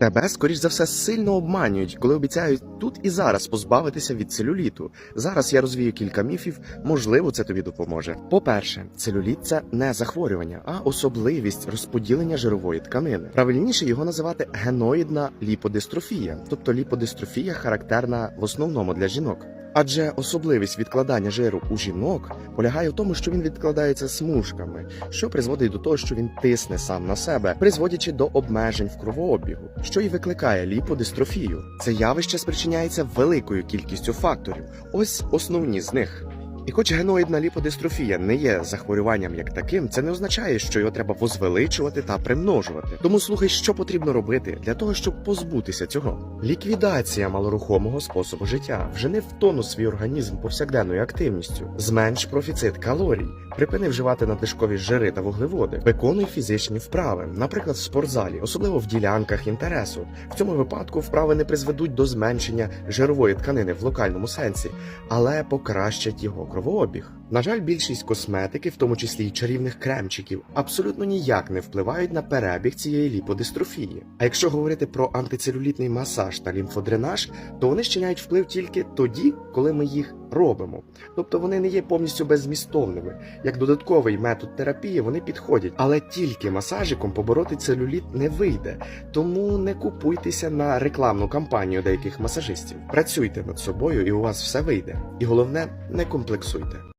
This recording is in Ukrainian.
Тебе, скоріш за все, сильно обманюють, коли обіцяють тут і зараз позбавитися від целюліту. Зараз я розвію кілька міфів, можливо, це тобі допоможе. По-перше, целюліт це не захворювання, а особливість розподілення жирової тканини. Правильніше його називати геноїдна ліподистрофія, тобто ліподистрофія характерна в основному для жінок. Адже особливість відкладання жиру у жінок полягає в тому, що він відкладається смужками, що призводить до того, що він тисне сам на себе, призводячи до обмежень в кровообігу, що і викликає ліподистрофію. Це явище спричиняється великою кількістю факторів. Ось основні з них. І хоч геноїдна ліподистрофія не є захворюванням як таким, це не означає, що його треба возвеличувати та примножувати. Тому слухай, що потрібно робити для того, щоб позбутися цього. Ліквідація малорухомого способу життя. Вжени в тонус свій організм повсякденною активністю, зменш профіцит калорій, припини вживати надлишкові жири та вуглеводи, виконуй фізичні вправи, наприклад, в спортзалі, особливо в ділянках інтересу. В цьому випадку вправи не призведуть до зменшення жирової тканини в локальному сенсі, але покращать його кровообіг. На жаль, більшість косметики, в тому числі й чарівних кремчиків, абсолютно ніяк не впливають на перебіг цієї ліподистрофії. А якщо говорити про антицелюлітний масаж та лімфодренаж, то вони щиняють вплив тільки тоді, коли ми їх робимо. Тобто вони не є повністю беззмістовними. Як додатковий метод терапії вони підходять, але тільки масажиком побороти целюліт не вийде. Тому не купуйтеся на рекламну кампанію деяких масажистів. Працюйте над собою, і у вас все вийде. І головне, не комплексуйте.